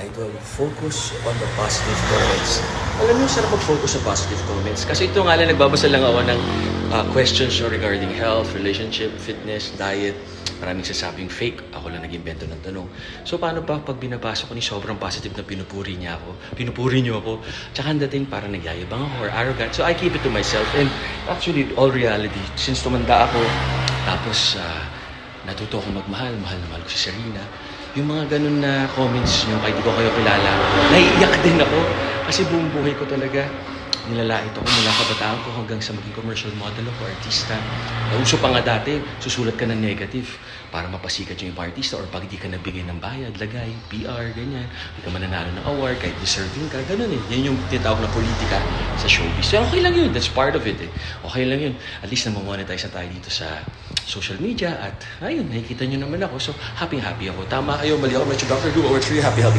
Idol, focus on the positive comments. Alam niyo, sarap mag-focus sa positive comments. Kasi ito nga lang, nagbabasa lang ako ng uh, questions regarding health, relationship, fitness, diet. Maraming sasabing fake. Ako lang nag-invento ng tanong. So, paano pa pag binabasa ko ni sobrang positive na pinupuri niya ako? Pinupuri niyo ako. Tsaka ang dating parang nagyayabang ako or arrogant. So, I keep it to myself. And actually, all reality, since tumanda ako, tapos uh, natuto ako magmahal, mahal na mahal ko si Serena, yung mga ganun na comments nyo, kahit di ko kayo kilala, naiiyak din ako. Kasi buong buhay ko talaga, nilalait ako mula kabataan ko hanggang sa maging commercial model ako, artista. Nauso pa nga dati, susulat ka ng negative para mapasikat yung ibang artista or pag di ka nabigay ng bayad, lagay, PR, ganyan. Hindi ka mananalo ng award, kahit deserving ka, ganun eh. Yan yung tinatawag na politika sa showbiz. So, okay lang yun. That's part of it eh. Okay lang yun. At least na-monetize na tayo dito sa social media at ayun, nakikita nyo naman ako. So, happy-happy ako. Tama kayo, mali ako, Metro Dr. Who, over 3, happy, happy.